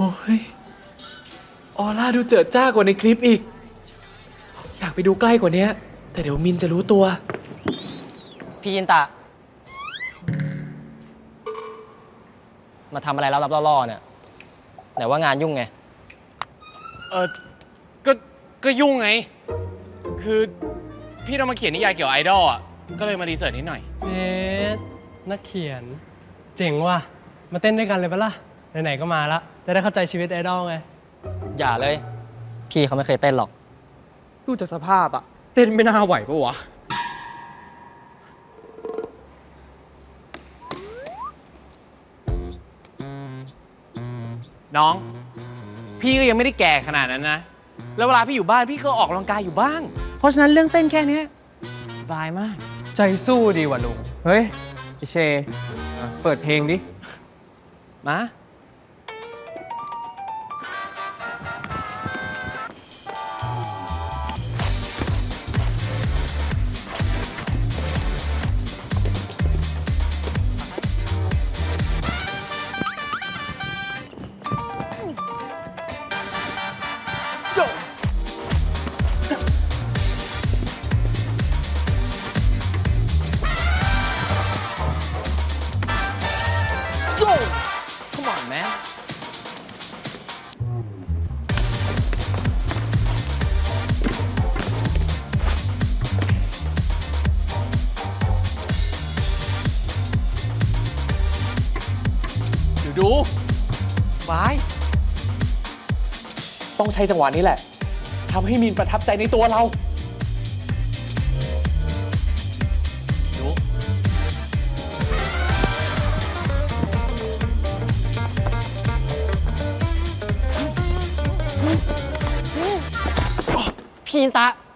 โอ้ยออร่าดูเจิดจ้ากว่าในคลิปอีก อยากไปดูใกล้กว่านี้แต่เดี๋ยวมินจะรู้ตัว พี่ยินตะ มาทำอะไรแล้วรับล่อๆเนี่ยไหนว่างานยุ่งไง เออก็ ก็ยุ่งไง คือพี่ต้องมาเขียนนิยายเกี่ยวกับไอดอลอะ ก็เลยมารีเสิร์ชนิดหน่อย เจสนักเขียน เจ๋งว่ะ มาเต้นด้วยกันเลยปะล่ะ ไหนๆก็มาละจะได้เข้าใจชีวิตไอดอลไง อย่าเลย พี่เขาไม่เคยเต้นหรอก ดูจากสภาพอะเต้นไม่น่าไหวปะวะ น้อง พี่ก็ยังไม่ได้แก่ขนาดนั้นนะ แล้วเวลาพี่อยู่บ้านพี่ก็ออกกำลังกายอยู่บ้าง เพราะฉะนั้นเรื่องเต้นแค่เนี้ยสบายมาก ใจสู้ดีว่ะลุง เฮ้ยไอเช เปิดเพลงดิ มา Come on man เดี๋ยวดูบาย ต้องใช้จังหวะนี้แหละทำให้มีนประทับใจในตัวเราพี่อินตะ